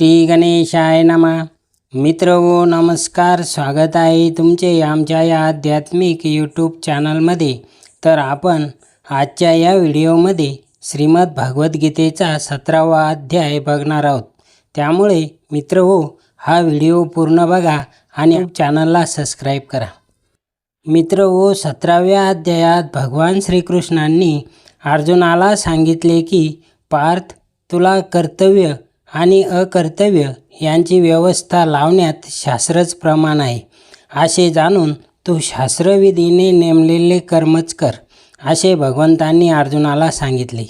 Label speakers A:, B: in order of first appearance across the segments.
A: श्री गणेशाय नमा. मित्र हो नमस्कार स्वागत आहे तुमचे आमच्या या आध्यात्मिक यूट्यूब चॅनलमध्ये तर आपण आजच्या या व्हिडिओमध्ये श्रीमद भगवद्गीतेचा सतरावा अध्याय बघणार आहोत. त्यामुळे मित्र हो हा व्हिडिओ पूर्ण बघा आणि चॅनलला सबस्क्राईब करा. मित्र हो सतराव्या अध्यायात भगवान श्रीकृष्णांनी अर्जुनाला सांगितले की पार्थ तुला कर्तव्य आणि अकर्तव्य यांची व्यवस्था लावण्यात शास्त्रच प्रमाण आहे. असे जाणून तू शास्त्रविधीने नेमलेले कर्मच कर असे भगवंतांनी अर्जुनाला सांगितले.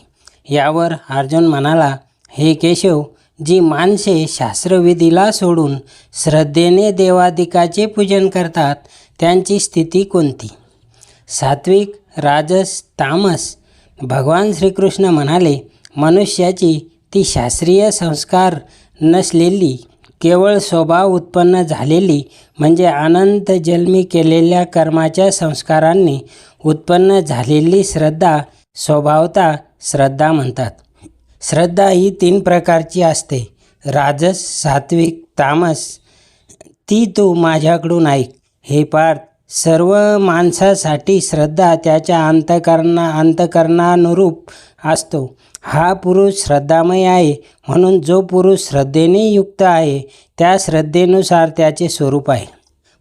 A: यावर अर्जुन म्हणाला हे केशव जी माणसे शास्त्रविधीला सोडून श्रद्धेने देवादिकाचे पूजन करतात त्यांची स्थिती कोणती? सात्विक राजस तामस भगवान श्रीकृष्ण म्हणाले मनुष्याची ती शास्त्रीय संस्कार नसलेली केवळ स्वभाव उत्पन्न झालेली म्हणजे अनंत जन्मी केलेल्या कर्माच्या संस्कारांनी उत्पन्न झालेली श्रद्धा स्वभावता श्रद्धा म्हणतात. श्रद्धा ही तीन प्रकारची असते. राजस सात्विक तामस ती तू माझ्याकडून ऐक. हे पार्थ सर्व माणसासाठी श्रद्धा त्याच्या अंतकरणा अंतकरणानुरूप असतो. हा पुरुष श्रद्धामय आहे म्हणून जो पुरुष श्रद्धेने युक्त आहे त्या श्रद्धेनुसार त्याचे स्वरूप आहे.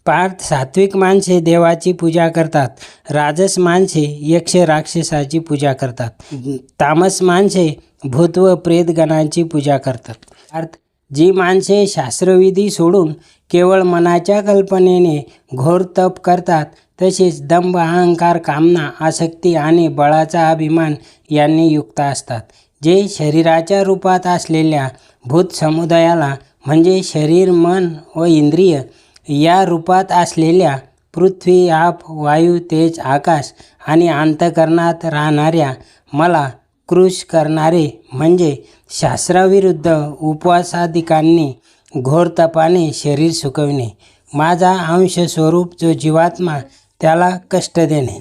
A: पार्थ सात्विक माणसे देवाची पूजा करतात राजस माणसे यक्ष राक्षसाची पूजा करतात तामस माणसे भूत व प्रेतगणांची पूजा करतात. पार्थ जी माणसे शास्त्रविधी सोडून केवळ मनाच्या कल्पनेने घोर तप करतात तसेच दंभ अहंकार कामना आसक्ती आणि बळाचा अभिमान यांनी युक्त असतात. जे शरीराच्या रूपात असलेल्या भूत समुदायाला म्हणजे शरीर मन व इंद्रिय या रूपात असलेल्या पृथ्वी आप वायू तेज आकाश आणि अंतकरणात राहणाऱ्या मला कृष करणारे म्हणजे शास्त्राविरुद्ध उपवासाधिकांनी घोर तपाने शरीर सुकविणे. माझा अंश स्वरूप जो जीवात्मा त्याला कष्ट देणे.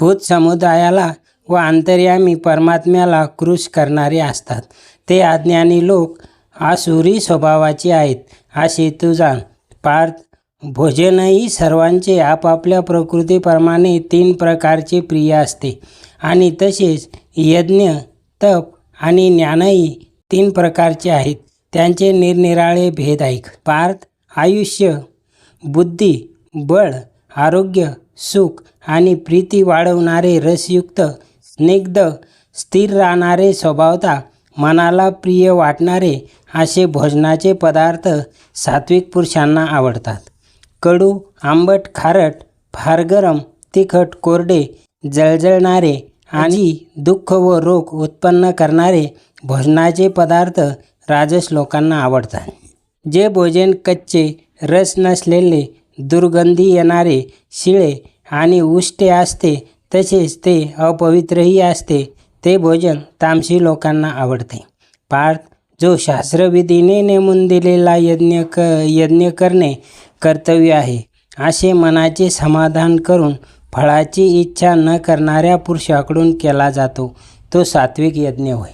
A: भूत समुदायाला व अंतर्यामी परमात्म्याला कृष करणारे असतात. ते अज्ञानी लोक आसुरी स्वभावाचे आहेत असे तुझा पार्थ भोजनही सर्वांचे आपापल्या प्रकृतीप्रमाणे तीन प्रकारचे प्रिय असते आणि तसेच यज्ञ तप आणि ज्ञानही तीन प्रकारचे आहेत. त्यांचे निरनिराळे भेद ऐक. पार्थ आयुष्य बुद्धी बळ आरोग्य सुख आणि प्रीती वाढवणारे रसयुक्त स्निग्ध स्थिर राहणारे स्वभावता मनाला प्रिय वाटणारे असे भोजनाचे पदार्थ सात्विक पुरुषांना आवडतात. कडू आंबट खारट फार गरम तिखट कोरडे जळजळणारे आणि दुःख व रोग उत्पन्न करणारे भोजनाचे पदार्थ राजस लोकांना आवडतात. जे भोजन कच्चे रस नसलेले दुर्गंधी येणारे शिळे आणि उष्टे असते तसेच ते अपवित्रही असते ते भोजन तामसी लोकांना आवडते. पार्थ जो शास्त्रविधीने नेमून दिलेला यज्ञ क यज्ञ करणे कर्तव्य आहे असे मनाचे समाधान करून फळाची इच्छा न करणाऱ्या पुरुषाकडून केला जातो तो सात्विक यज्ञ होय.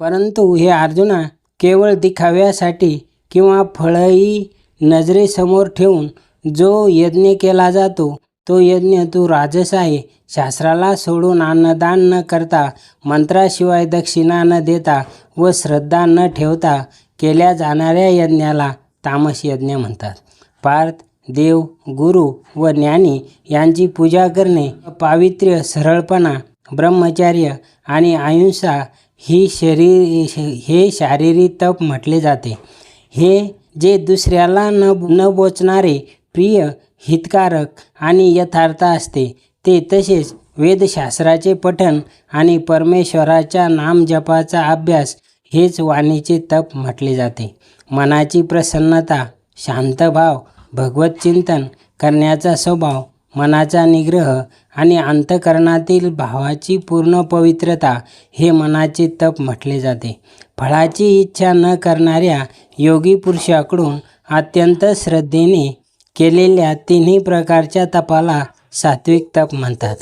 A: परंतु हे अर्जुना केवळ दिखाव्यासाठी किंवा फळही नजरेसमोर ठेवून जो यज्ञ केला जातो तो यज्ञ तू राजस आहे. शास्त्राला सोडून अन्नदान न करता मंत्राशिवाय दक्षिणा न देता व श्रद्धा न ठेवता केल्या जाणाऱ्या यज्ञाला तामस यज्ञ म्हणतात. पार्थ देव गुरु व ज्ञानी यांची पूजा करणे पावित्र्य सरळपणा ब्रह्मचर्य आणि अहिंसा ही शरीर हे शारीरिक तप म्हटले जाते. हे जे दुसऱ्याला न न बोचणारे प्रिय हितकारक आणि यथार्थ असते ते तसेच वेदशास्त्राचे पठण आणि परमेश्वराच्या नामजपाचा अभ्यास हेच वाणीचे तप म्हटले जाते. मनाची प्रसन्नता शांतभाव भगवत चिंतन करण्याचा स्वभाव मनाचा निग्रह आणि अंतकरणातील भावाची पूर्ण पवित्रता हे मनाचे तप म्हटले जाते. फळाची इच्छा न करणाऱ्या योगी पुरुषाकडून अत्यंत श्रद्धेने केलेल्या तिन्ही प्रकारच्या तपाला सात्विक तप म्हणतात.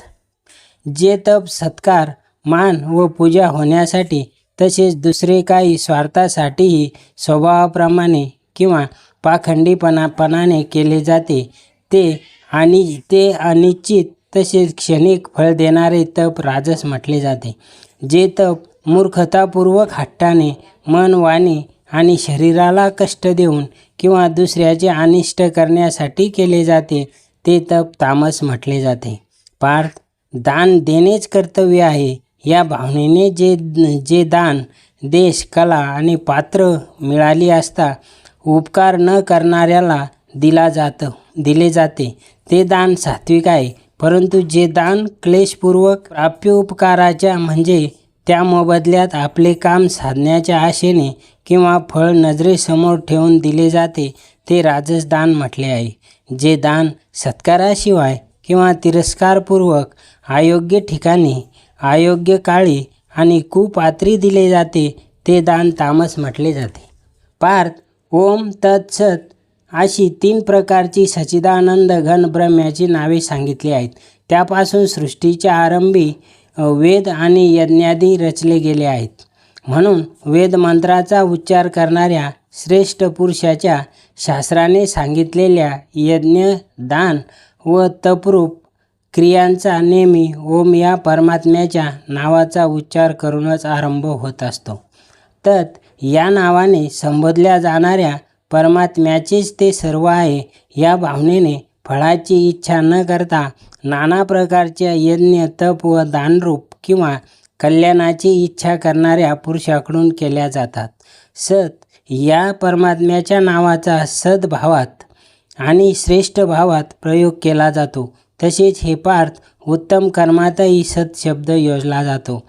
A: जे तप सत्कार मान व पूजा होण्यासाठी तसेच दुसरे काही स्वार्थासाठीही स्वभावाप्रमाणे किंवा पाखंडीपणापणाने केले जाते ते आणि ते अनिश्चित तसेच क्षणिक फळ देणारे तप राजस म्हटले जाते. जे तप मूर्खतापूर्वक हट्टाने मन वाणी आणि शरीराला कष्ट देऊन किंवा दुसऱ्याचे अनिष्ट करण्यासाठी केले जाते ते तप तामस म्हटले जाते. पार्थ दान देणेच कर्तव्य आहे. या भावनेने जे जे दान देश कला आणि पात्र मिळाली असता उपकार न करणाऱ्याला दिला जातं दिले जाते. ते दान सात्विक आहे. परंतु जे दान क्लेशपूर्वक प्राप्य उपकाराच्या म्हणजे त्या मोबदल्यात आपले काम साधण्याच्या आशेने किंवा फळ नजरेसमोर ठेवून दिले जाते ते राजस दान म्हटले आहे. जे दान सत्काराशिवाय किंवा तिरस्कारपूर्वक अयोग्य ठिकाणी अयोग्य काळी आणि कुपात्री दिले जाते ते दान तामस म्हटले जाते. पार्थ ओम तत्सत अशी तीन प्रकारची सचिदानंद घन ब्रह्म्याची नावे सांगितली आहेत. त्यापासून सृष्टीच्या आरंभी वेद आणि यज्ञादी रचले गेले आहेत. म्हणून वेद मंत्राचा उच्चार करणाऱ्या श्रेष्ठ पुरुषाच्या शास्त्राने सांगितलेल्या यज्ञ दान व तपरूप क्रियांचा नेहमी ओम या परमात्म्याच्या नावाचा उच्चार करूनच आरंभ होत असतो. तत् या नावाने संबोधल्या जाणाऱ्या परमात्म्याचेच ते सर्व आहे. या भावनेने फळाची इच्छा न करता नाना प्रकारच्या यज्ञ तप व दानरूप किंवा कल्याणाची इच्छा करणाऱ्या पुरुषाकडून केल्या जातात. सत या परमात्म्याच्या नावाचा सद्भावात आणि श्रेष्ठ भावात प्रयोग केला जातो. तसेच हे पार्थ उत्तम कर्मातही सत शब्द योजला जातो.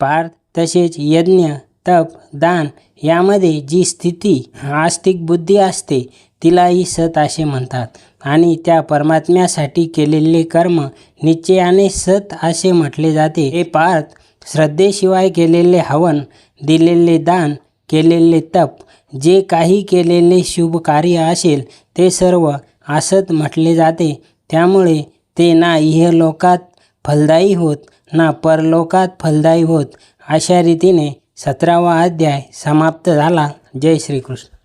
A: पार्थ तसेच यज्ञ तप दान यामध्ये जी स्थिती आस्तिक बुद्धी असते तिलाही सत असे म्हणतात. आणि त्या परमात्म्यासाठी केलेले कर्म निश्चयाने सत असे म्हटले जाते. हे पार्थ श्रद्धेशिवाय केलेले हवन दिलेले दान केलेले तप जे काही केलेले शुभ कार्य असेल ते सर्व असत म्हटले जाते. त्यामुळे ते ना इहलोकात फलदायी होत ना परलोकात फलदायी होत अशा रीतीने सतरावा अध्याय समाप्त झाला. जय श्रीकृष्ण.